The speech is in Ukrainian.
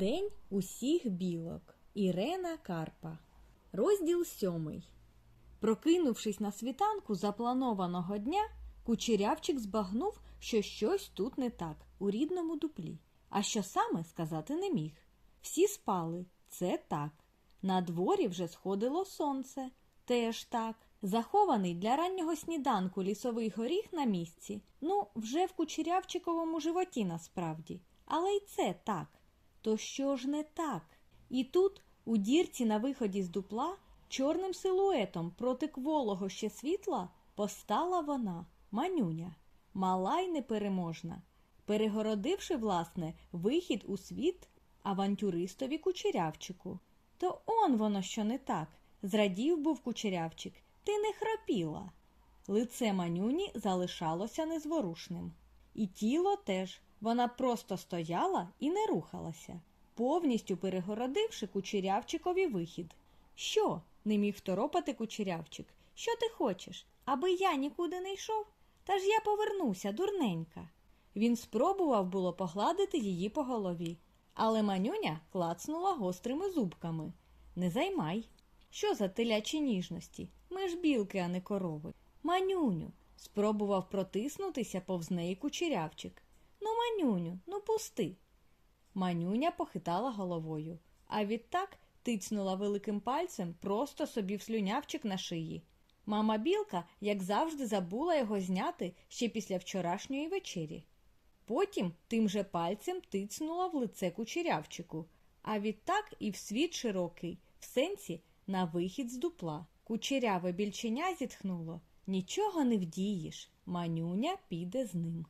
День усіх білок. Ірена Карпа. Розділ сьомий. Прокинувшись на світанку запланованого дня, кучерявчик збагнув, що щось тут не так у рідному дуплі. А що саме сказати не міг. Всі спали, це так. На дворі вже сходило сонце, теж так. Захований для раннього сніданку лісовий горіх на місці. Ну, вже в кучерявчиковому животі насправді. Але й це так. То що ж не так? І тут, у дірці на виході з дупла, чорним силуетом проти кволого ще світла постала вона, манюня, мала й непереможна, перегородивши, власне, вихід у світ авантюристові кучерявчику. То он воно що не так. Зрадів був кучерявчик, ти не храпіла. Лице манюні залишалося незворушним. І тіло теж. Вона просто стояла і не рухалася, повністю перегородивши кучерявчикові вихід. Що? не міг второпати кучерявчик. Що ти хочеш? Аби я нікуди не йшов? Та ж я повернуся, дурненька. Він спробував було погладити її по голові, але манюня клацнула гострими зубками. Не займай. Що за телячі ніжності? Ми ж білки, а не корови. Манюню, спробував протиснутися повз неї кучерявчик. Ну, манюню, ну пусти. Манюня похитала головою, а відтак тицнула великим пальцем просто собі в слюнявчик на шиї. Мама білка, як завжди, забула його зняти ще після вчорашньої вечері. Потім тим же пальцем тицнула в лице кучерявчику, а відтак і в світ широкий, в сенсі на вихід з дупла. Кучеряве більченя зітхнуло. Нічого не вдієш, манюня піде з ним.